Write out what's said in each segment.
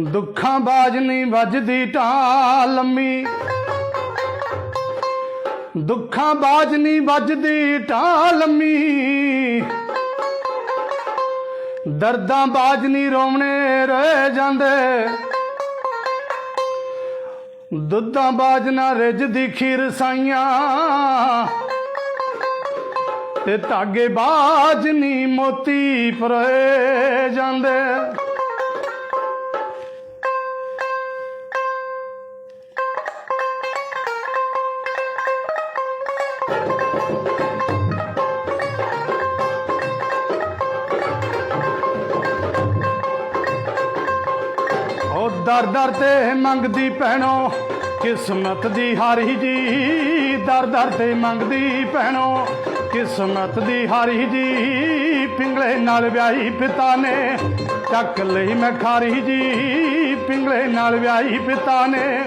ਦੁੱਖਾਂ ਬਾਜ ਨਹੀਂ ਵੱਜਦੀ ਢਾਂ ਲੰਮੀ। ਦੁੱਖਾਂ ਬਾਜ ਨਹੀਂ ਵੱਜਦੀ ਢਾਂ ਲੰਮੀ। ਦਰਦਾਂ ਬਾਜ ਨਹੀਂ ਰੋਵਣੇ ਰਹਿ ਜਾਂਦੇ। ਦੁੱਧਾਂ ਬਾਜ ਨਾ ਰਿੱਝਦੀ ਖੀਰ ਸਾਈਆਂ। ਤੇ ਧਾਗੇ ਬਾਜ ਨਹੀਂ ਮੋਤੀ ਪਰੋਏ ਜਾਂਦੇ। ਦਰ ਦਰ ਤੇ ਮੰਗਦੀ ਭੈਣੋ, ਕਿਸਮਤ ਦੀ ਹਾਰੀ ਜੀ। ਦਰ ਦਰ ਤੇ ਮੰਗਦੀ ਭੈਣੋ, ਕਿਸਮਤ ਦੀ ਹਾਰੀ ਜੀ। ਪਿੰਗਲੇ ਨਾਲ ਵਿਆਹੀ ਪਿਤਾ ਨੇ, ਚੱਕ ਲਈ ਮੈਂ ਖਾਰੀ ਜੀ। ਪਿੰਗਲੇ ਨਾਲ ਵਿਆਹੀ ਪਿਤਾ ਨੇ,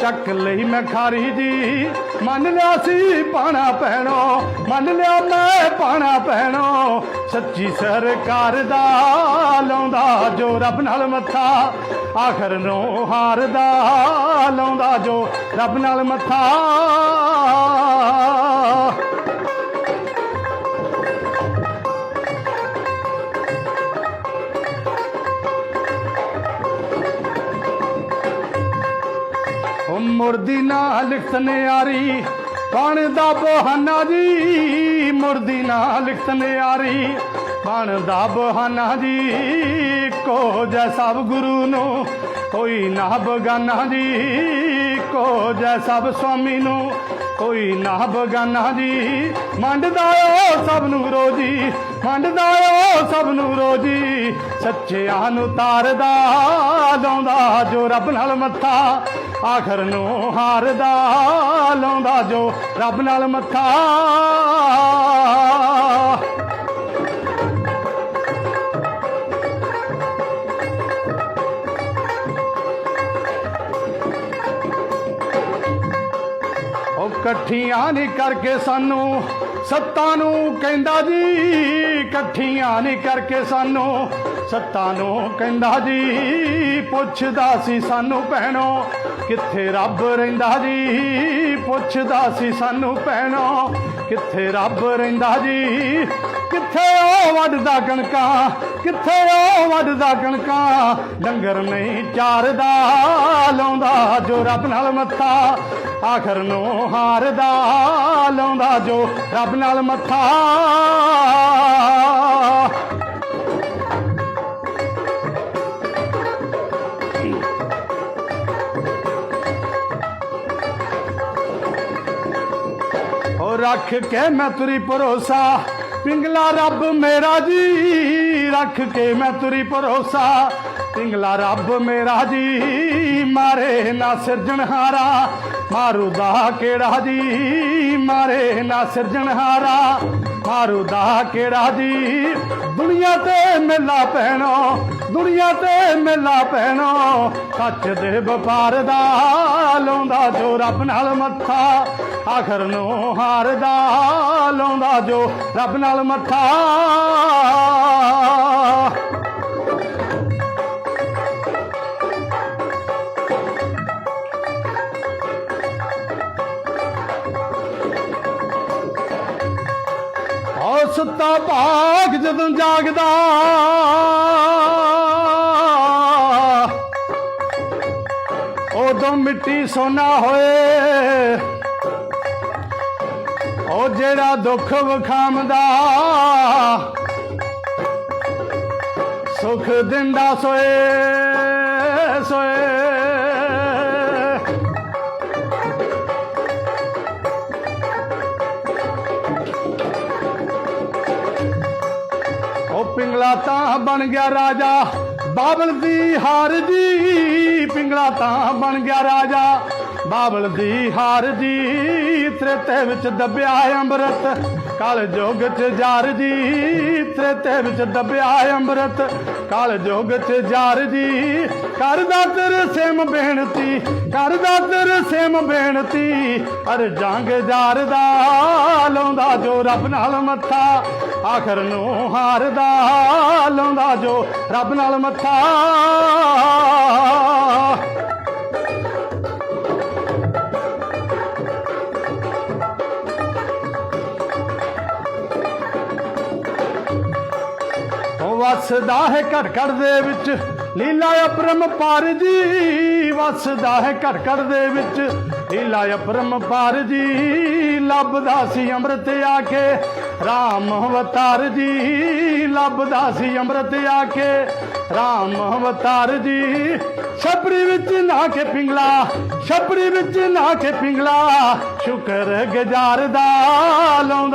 ਚੱਕ ਲਈ ਮੈਂ ਖਾਰੀ ਜੀ। ਮੰਨ ਲਿਆ ਸੀ ਪਾਣਾ ਪੈਣੋ ਮੰਨ ਲਿਆ ਮੈਂ ਪਾਣਾ ਪੈਣੋ ਸੱਚੀ ਸਰਕਾਰ ਦਾ ਲਾਉਂਦਾ ਜੋ ਰੱਬ ਨਾਲ ਮੱਥਾ, ਆਖਰ ਨੂੰ ਹਾਰਦਾ ਲਾਉਂਦਾ ਜੋ ਰੱਬ ਨਾਲ ਮੱਥਾ। ਉਹ ਮੁਰਦੀ ਨਾ ਲਿਖਤ ਨਿਆਰੀ ਬਣ ਦਾ ਬਹਾਨਾ ਜੀ? ਮੁਰਦੀ ਨਾ ਲਿਖਤ ਨਿਆਰੀ। ਬਣ ਬਹਾਨਾ ਜੀ? ਕੋ ਜੈ ਸਭ ਗੁਰੂ ਨੂੰ। ਕੋਈ ਨਾ ਬਗਾਨਾ ਜੀ? ਕੋ ਜੈ ਸਭ ਸਵਾਮੀ ਨੂੰ। ਕੋਈ ਨਾ ਬਗਾਨਾ ਜੀ? ਮੰਡਦਾ ਓ ਸਭ ਨੂੰ ਰੋਜੀ। ਮੰਡਦਾ ਓ ਸਭ ਨੂੰ ਰੋਜੀ। ਸੱਚਿਆਂ ਨੂੰ ਤਾਰਦਾ, ਲਾਉਂਦਾ ਜੋ ਰੱਬ ਨਾਲ ਮੱਥਾ। ਆਖਰ ਨੂੰ ਹਾਰਦਾ ਲਾਉਂਦਾ ਜੋ ਰੱਬ ਨਾਲ ਮੱਥਾ। ਉਹ ਇਕੱਠੀਆਂ ਨਹੀਂ ਕਰਕੇ ਸਾਨੂੰ, ਸੱਤਾ ਨੂੰ ਕਹਿੰਦਾ ਜੀ, ਇਕੱਠੀਆਂ ਨਹੀਂ ਕਰਕੇ ਸਾਨੂੰ। ਸੱਤਾਂ ਨੂੰ ਕਹਿੰਦਾ ਜੀ, ਪੁੱਛਦਾ ਸੀ ਸਾਨੂੰ ਭੈਣੋ, ਕਿੱਥੇ ਰੱਬ ਰਹਿੰਦਾ ਜੀ? ਪੁੱਛਦਾ ਸੀ ਸਾਨੂੰ ਭੈਣੋ, ਕਿੱਥੇ ਰੱਬ ਰਹਿੰਦਾ ਜੀ? ਕਿੱਥੇ ਉਹ ਵੱਢਦਾ ਕਣਕਾਂ, ਕਿੱਥੇ ਉਹ ਵੱਢਦਾ ਕਣਕਾਂ? ਡੰਗਰ ਨਹੀਂ ਚਾਰਦਾ, ਲਾਉਂਦਾ ਜੋ ਰੱਬ ਨਾਲ ਮੱਥਾ, ਆਖਰ ਨੂੰ ਹਾਰਦਾ, ਲਾਉਂਦਾ ਜੋ ਰੱਬ ਨਾਲ ਮੱਥਾ। ਰੱਖ ਕੇ ਮੈਂ ਤੁਰੀ ਭਰੋਸਾ। ਪਿੰਗਲਾ ਰੱਬ ਮੇਰਾ ਜੀ, ਰੱਖ ਕੇ ਮੈਂ ਤੁਰੀ ਭਰੋਸਾ। ਪਿੰਗਲਾ ਰੱਬ ਮੇਰਾ ਜੀ, ਮਾਰੇ ਨਾ ਸਿਰਜਣਹਾਰਾ ਮਾਰੂ ਦਾ ਕਿਹੜਾ ਜੀ, ਮਾਰੇ ਨਾ ਸਿਰਜਣਹਾਰਾ ਮਾਰੂ ਦਾ ਕਿਹੜਾ ਜੀ? ਦੁਨੀਆ ਤੇ ਮੇਲਾ ਪੈਣੋ ਦੁਨੀਆ ਤੇ ਮੇਲਾ ਪੈਣੋ ਸੱਚ ਦੇ ਵਪਾਰ ਦਾ ਲਾਉਂਦਾ ਜੋ ਰੱਬ ਨਾਲ ਮੱਥਾ, ਆਖਰ ਨੂੰ ਹਾਰਦਾ ਲਾਉਂਦਾ ਜੋ ਰੱਬ ਨਾਲ ਮੱਥਾ। ਸੁੱਤਾ ਭਾਗ ਜਦੋਂ ਜਾਗਦਾ। ਉਦੋਂ ਮਿੱਟੀ ਸੋਨਾ ਹੋਏ। ਉਹ ਜਿਹੜਾ ਦੁੱਖ ਵਖਾਮਦਾ ਸੁਖ ਦਿੰਦਾ ਸੋਏ ਸੋਏ। ਪਿੰਗਲਾ ਤਾਂ ਬਣ ਗਿਆ ਰਾਜਾ ਬਾਬਲ ਦੀ ਹਾਰ ਜੀ। ਪਿੰਗਲਾ ਤਾਂ ਬਣ ਗਿਆ ਰਾਜਾ ਬਾਬਲ ਦੀ ਹਾਰ ਜੀ ਤ੍ਰੇਤੇ ਵਿੱਚ ਦੱਬਿਆ ਅੰਮ੍ਰਿਤ। ਕਾਲ ਜੋਗ ਚ ਜਾਰ ਜੀ ਤ੍ਰੇਤੇ ਵਿੱਚ ਦੱਬਿਆ ਅੰਮ੍ਰਿਤ। ਕਾਲ ਜੋਗ ਚ ਜਾਰ ਜੀ ਕਰਦਾ ਤੇਰੇ ਸੇਮ ਬੇਨਤੀ, ਕਰਦਾ ਤੇਰੇ ਸੇਮ ਬੇਨਤੀ। ਅਰ ਜੰਗ ਜਾਰਦਾ ਲਾਉਂਦਾ ਜੋ ਰੱਬ ਨਾਲ ਮੱਥਾ, ਆਖਰ ਨੂੰ ਹਾਰਦਾ ਲਾਉਂਦਾ ਜੋ ਰੱਬ ਨਾਲ ਮੱਥਾ। ਵਸਦਾ ਹੈ ਘੜ ਘੜ ਦੇ ਵਿੱਚ। ਲੀਲਾ ਅਪਰਮ ਪਾਰ ਜੀ ਵਸਦਾ ਹੈ ਘੜ ਘੜ ਦੇ ਵਿੱਚ। ਲੀਲਾ ਅਪਰਮ ਪਾਰ ਜੀ ਲੱਭਦਾ ਸੀ ਅੰਮ੍ਰਿਤ ਆ ਕੇ। RAM ਅਵਤਾਰ ਜੀ ਲੱਭਦਾ ਸੀ ਅੰਮ੍ਰਿਤ ਆ ਕੇ। RAM ਅਵਤਾਰ ਜੀ ਛਪਰੀ ਵਿੱਚ ਨਾ ਕੇ ਪਿੰਗਲਾ, ਛਪਰੀ ਵਿੱਚ ਨਾ ਕੇ ਪਿੰਗਲਾ। ਸ਼ੁਕਰ ਗੁਜ਼ਾਰਦਾ ਲਾਉਂਦਾ